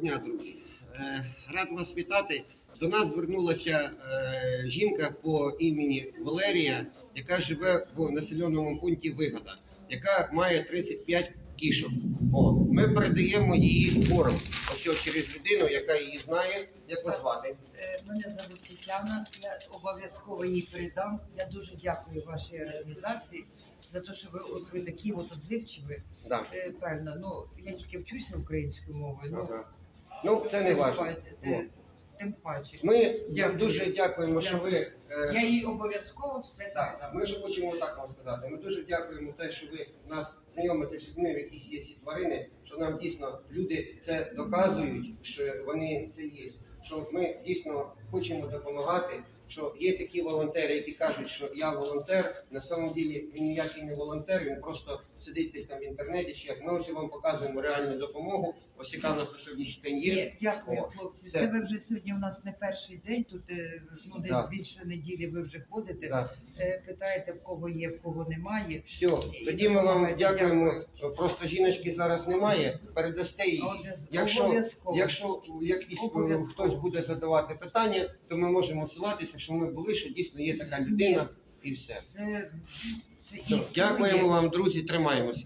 дня, друзі. Е, Рад вас вітати. До нас звернулася е, жінка по імені Валерія, яка живе в населеному пункті Вигода, яка має 35 кішок. О, ми передаємо їй корм. Ось через людину, яка її знає, як вас звати. Е, Мене звуть Тетяна, я обов'язково їй передам. Я дуже дякую вашій організації за те, що ви от ви такі от отзивчиві. Да. Певно, ну я тільки вчуся українською мовою. Ну, Ага. Ну, це не важливо. паче, е, Тим паче. Ми Дякую. дуже дякуємо, що ви. е, Я їй обов'язково все Так, передам. ми ж хочемо так вам сказати. Ми дуже дякуємо те, що ви нас знайомите з людьми, в яких є ці тварини, що нам дійсно люди це доказують, що вони це є. Що ми дійсно хочемо допомагати. Що є такі волонтери, які кажуть, що я волонтер. На самом ділі він ніякий не волонтер, він просто сидить десь там в інтернеті. Чи як ми ось вам показуємо реальну допомогу. Ось яка в нас на сьогоднішній день є. Дякую, О, хлопці. все. Це ви вже сьогодні у нас не перший день. Тут е, ну десь Да. більше неділі ви вже ходите. Да. Е, Питаєте, в кого є, в кого немає. Все, тоді ми вам дякуємо. Просто жіночки зараз немає. Передасте їй. Якщо, якщо якийсь хтось буде задавати питання, то ми можемо ссилатися, що ми були, що дійсно є така людина і все. Це, це Все. Дякуємо вам, друзі, тримаємося.